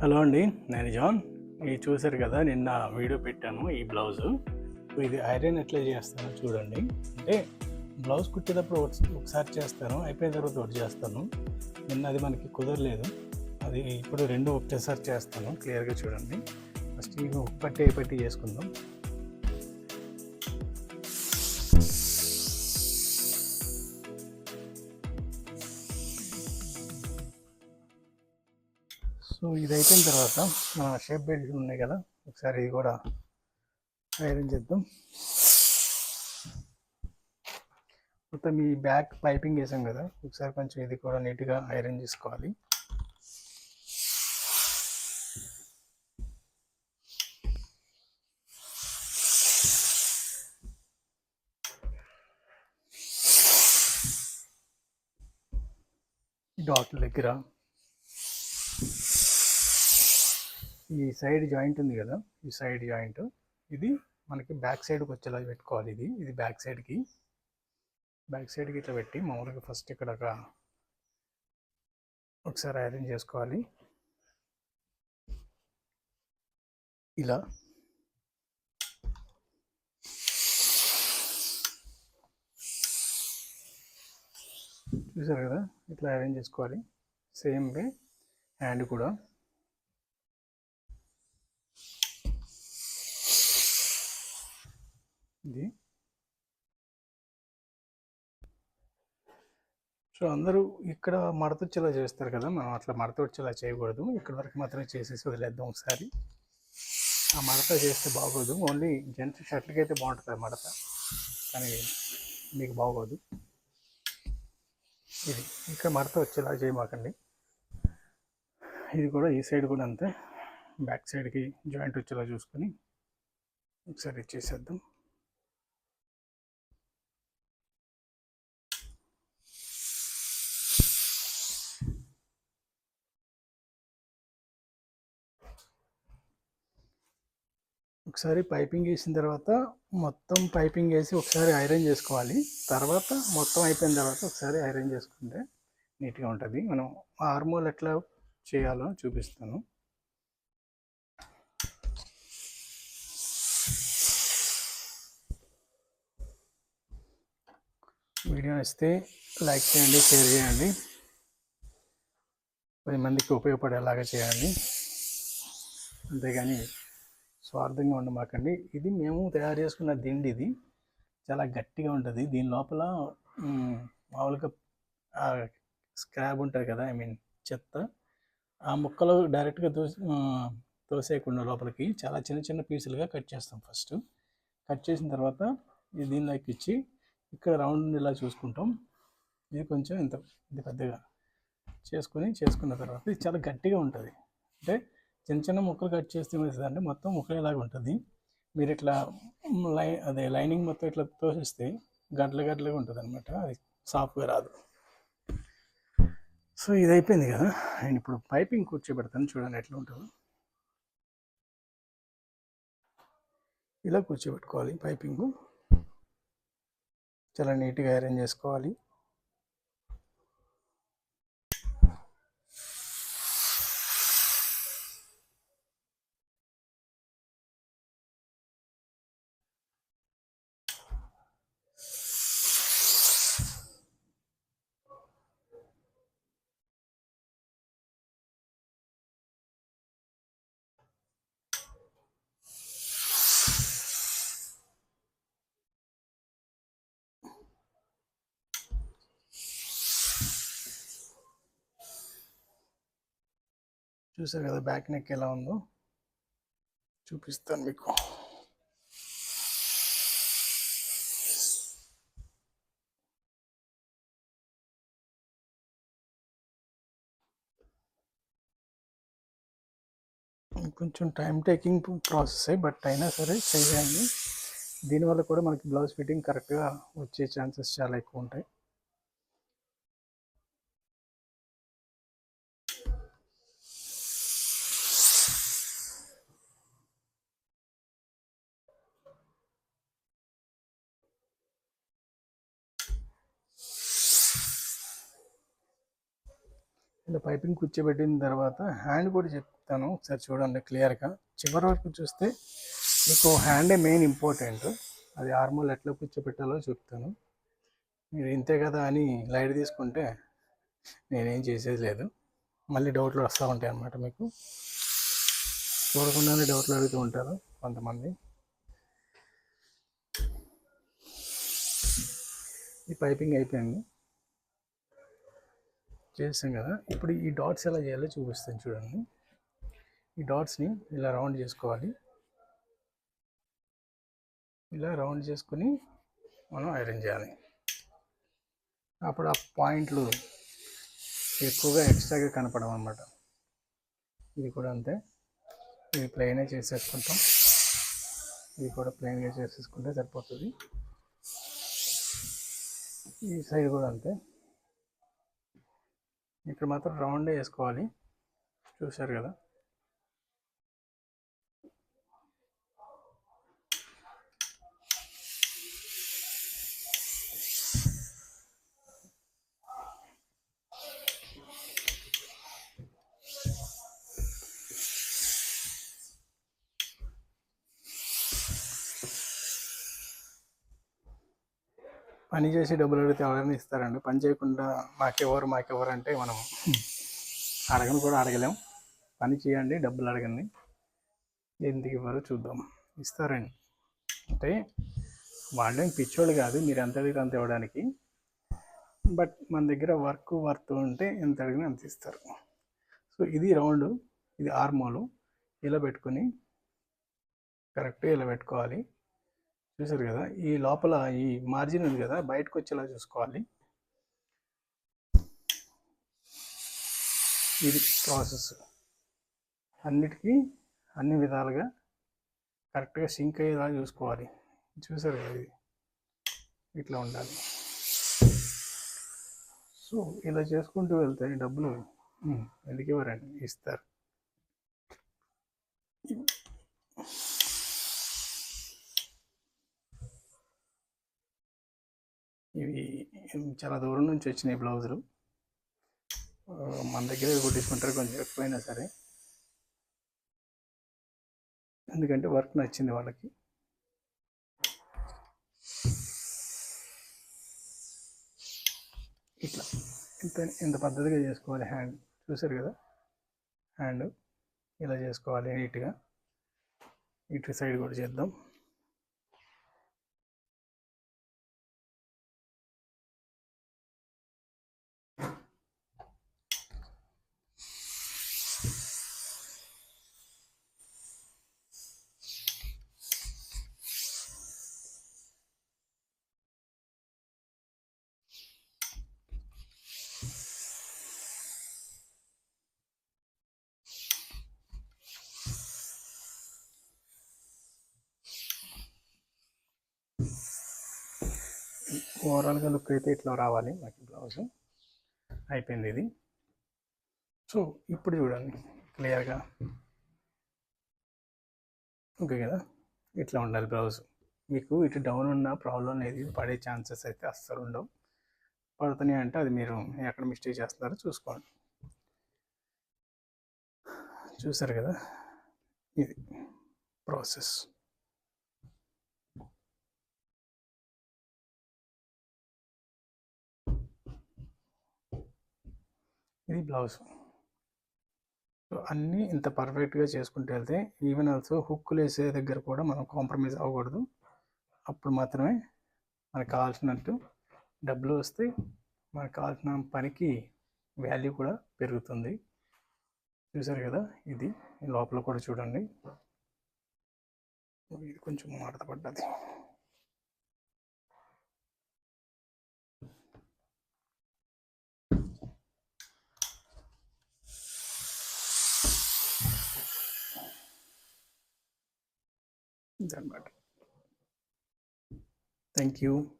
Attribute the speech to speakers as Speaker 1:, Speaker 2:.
Speaker 1: Hello అండి నేను John. ఇది చూసారు కదా నిన్న వీడియో పెట్టాను ఈ బ్లౌజ్. ఇది ఐరన్ ఎట్లా చేస్తానో చూడండి. అంటే బ్లౌజ్ కుట్టేటప్పుడు ఒకసారి చేస్తాను అయిపోయిన తర్వాత ఒకటి చేస్తాను. నిన్న అది మనకి కుదరలేదు. అది ఇప్పుడు రెండు ఒకటేసారి చేస్తాను క్లియర్గా చూడండి. ఫస్ట్ ఇవి పట్టి పట్టి చేసుకుందాం. ఇది అయిపోయిన తర్వాత మన షేప్ బెల్ట్ ఉన్నాయి కదా ఒకసారి ఇది కూడా ఐరన్ చేద్దాం. మొత్తం ఈ బ్యాక్ పైపింగ్ వేసాం కదా ఒకసారి కొంచెం ఇది కూడా నీట్గా ఐరన్ చేసుకోవాలి. డాట్ల దగ్గర ఈ సైడ్ జాయింట్ ఉంది కదా ఈ సైడ్ జాయింట్. ఇది మనకి బ్యాక్ సైడ్కి వచ్చేలా పెట్టుకోవాలి ఇది. ఇది బ్యాక్ సైడ్కి బ్యాక్ సైడ్కి ఇట్లా పెట్టి మామూలుగా ఫస్ట్ ఇక్కడ ఒక ఒకసారి ఐరన్ చేసుకోవాలి. ఇలా. చూసారు కదా? ఇట్లా ఐరన్ చేసుకోవాలి. Same way. హ్యాండ్ కూడా. ఇది సో అందరూ ఇక్కడ మడత వచ్చేలా చేస్తారు కదా మనం అట్లా మడత వచ్చేలా చేయకూడదు. ఇక్కడ వరకు మాత్రమే చేసేసి వదిలేద్దాం ఒకసారి. ఆ మడత చేస్తే బాగోదు. ఓన్లీ జెంట్స్ షర్ట్లకి అయితే బాగుంటుంది ఆ మడత. కానీ మీకు బాగోదు. ఇది ఇక్కడ మడత వచ్చేలా చేయమాకండి. ఇది కూడా ఈ సైడ్ కూడా అంతే. బ్యాక్ సైడ్కి జాయింట్ వచ్చేలా చూసుకొని ఒకసారి చేసేద్దాం. ఒకసారి పైపింగ్ వేసిన తర్వాత మొత్తం పైపింగ్ వేసి ఒకసారి ఐరన్ చేసుకోవాలి. తర్వాత మొత్తం అయిపోయిన తర్వాత ఒకసారి ఐరన్ చేసుకుంటే నీట్గా ఉంటుంది. మనం ఆర్మోల్ ఎట్లా చేయాలో చూపిస్తాను. వీడియో నచ్చితే లైక్ చేయండి షేర్ చేయండి. పది మందికి ఉపయోగపడేలాగా చేయండి. అంతేగాని స్వార్థంగా ఉండమాకండి. ఇది మేము తయారు చేసుకున్న దిండి ఇది. చాలా గట్టిగా ఉంటుంది. దీని లోపల మామూలుగా స్క్రాబ్ ఉంటుంది కదా ఐ మీన్ చెత్త. ఆ ముక్కలు డైరెక్ట్గా తోసి తోసేయకుండా లోపలికి చాలా చిన్న చిన్న పీసులుగా కట్ చేస్తాం ఫస్ట్. కట్ చేసిన తర్వాత ఇది దీనిలోకి ఇచ్చి ఇక్కడ రౌండ్ ఇలా చూసుకుంటాం. ఇది కొంచెం ఇంత ఇది పెద్దగా చేసుకొని చేసుకున్న తర్వాత ఇది చాలా గట్టిగా ఉంటుంది. అంటే చిన్న చిన్న ముక్కలు కట్ చేస్తే అంటే మొత్తం ముక్కలేలాగా ఉంటుంది. మీరు ఇట్లా లై అదే లైనింగ్ మొత్తం ఇట్లా తోసేస్తే గడ్డలు గడ్డలుగా ఉంటుంది అనమాట అది సాఫ్ట్గా రాదు. సో ఇది అయిపోయింది కదా. అండ్ ఇప్పుడు పైపింగ్ కూర్చోబెడతాను. చూడండి ఎట్లా ఉంటుందో. ఇలా కూర్చోబెట్టుకోవాలి పైపింగ్. చాలా నీట్గా అరేంజ్ చేసుకోవాలి. చూసారు కదా బ్యాక్ నెక్ ఎలా ఉందో? చూపిస్తాను మీకు. కొంచెం టైం టేకింగ్ ప్రాసెస్ బట్ అయినా సరే చేయండి. దీనివల్ల కూడా మనకి బ్లౌజ్ ఫిట్టింగ్ కరెక్ట్గా వచ్చే ఛాన్సెస్ చాలా ఎక్కువ ఉంటాయి. ఇలా పైపింగ్ కూర్చోబెట్టిన తర్వాత హ్యాండ్ కూడా చెప్తాను ఒకసారి చూడండి క్లియర్గా. చివరి వరకు చూస్తే మీకు హ్యాండే మెయిన్ ఇంపార్టెంట్. అది ఆర్మోల్ ఎట్లా కూర్చోబెట్టాలో చెప్తాను. మీరు ఇంతే కదా అని లైట్ తీసుకుంటే నేనేం చేసేది లేదు. మళ్ళీ డౌట్లు వస్తూ ఉంటాయి అన్నమాట మీకు. చూడకుండానే డౌట్లు అడుగుతూ ఉంటారు కొంతమంది. ఈ పైపింగ్ అయిపోయింది. చేస్తాం కదా. ఇప్పుడు ఈ డాట్స్ ఎలా చేయాలో చూపిస్తాను చూడండి. ఈ డాట్స్ని ఇలా రౌండ్ చేసుకోవాలి. ఇలా రౌండ్ చేసుకుని మనం ఐరన్ చేయాలి. అప్పుడు ఆ పాయింట్లు ఎక్కువగా ఎక్స్ట్రాగా కనపడం అన్నమాట. ఇది కూడా అంతే. ఇది ప్లెయినే చేసేసుకుంటాం. ఇది కూడా ప్లెయిన్గా చేసేసుకుంటే సరిపోతుంది. ఈ సైడ్ కూడా అంతే. ఇక్కడ మాత్రం రౌండే వేసుకోవాలి. చూశారు కదా? పని చేసి డబ్బులు అడిగితే ఎవరైనా ఇస్తారండి. పని చేయకుండా మాకెవరు మాకెవరు అంటే మనం అడగను కూడా అడగలేం. పని చేయండి డబ్బులు అడగండి. ఎందుకు ఇవ్వరు చూద్దాం. ఇస్తారండి. అంటే వాళ్ళేం పిచ్చోళ్ళు కాదు మీరు ఎంత అడిగితే అంత ఇవ్వడానికి. బట్ మన దగ్గర వర్క్ వర్త్ ఉంటే ఎంత అడిగినా అంత ఇస్తారు. సో ఇది రౌండ్ ఇది ఆర్మోలు. ఇలా పెట్టుకొని కరెక్ట్గా ఇలా పెట్టుకోవాలి. చూసారు కదా? ఈ లోపల ఈ మార్జిన్ ఉంది కదా? బయటకు వచ్చేలా చూసుకోవాలి. ఇది ప్రాసెస్ అన్నిటికీ అన్ని విధాలుగా కరెక్ట్గా సింక్ అయ్యేలా చూసుకోవాలి. చూసారు కదా ఇది? ఇట్లా ఉండాలి. సో ఇలా చేసుకుంటూ వెళ్తే డబ్బులు ఉమ్, ఎందుకు ఇవ్వరండి ఇస్తారు. చాలా దూరం నుంచి వచ్చినాయి బ్లౌజులు. మన దగ్గర కుట్టించుకుంటారు కొంచెం ఎక్కువైనా సరే. ఎందుకంటే వర్క్ నచ్చింది వాళ్ళకి. ఇట్లా. ఇంత ఇంత పద్ధతిగా చేసుకోవాలి హ్యాండ్? చూసారు కదా? హ్యాండ్. ఇలా చేసుకోవాలి నీట్గా. ఇటు సైడ్ కూడా చేద్దాం. ఓవరాల్గా లుక్ అయితే ఇట్లా రావాలి నాకు బ్లౌజ్. అయిపోయింది ఇది. సో ఇప్పుడు చూడండి క్లియర్గా. ఓకే కదా? ఇట్లా ఉండాలి బ్లౌజ్. మీకు ఇటు డౌన్ ఉన్న ప్రాబ్లం అనేది పడే ఛాన్సెస్ అయితే అస్సలు ఉండవు. పడుతున్నాయి అంటే అది మీరు ఎక్కడ మిస్టేక్ చేస్తున్నారో చూసుకోండి. చూసారు కదా? ఇది ప్రాసెస్. ఇది బ్లౌజ్. సో అన్నీ ఇంత పర్ఫెక్ట్గా చేసుకుంటూ వెళ్తే ఈవెన్ ఆల్సో హుక్కులు వేసే దగ్గర కూడా మనం కాంప్రమైజ్ అవ్వకూడదు. అప్పుడు మాత్రమే మనకు కావాల్సినట్టు డబ్బులు వస్తే మనకు కావాల్సిన పనికి వాల్యూ కూడా పెరుగుతుంది. చూసారు కదా ఇది లోపల కూడా చూడండి. ఇది కొంచెం మడత పడ్డది. Done. Thank you.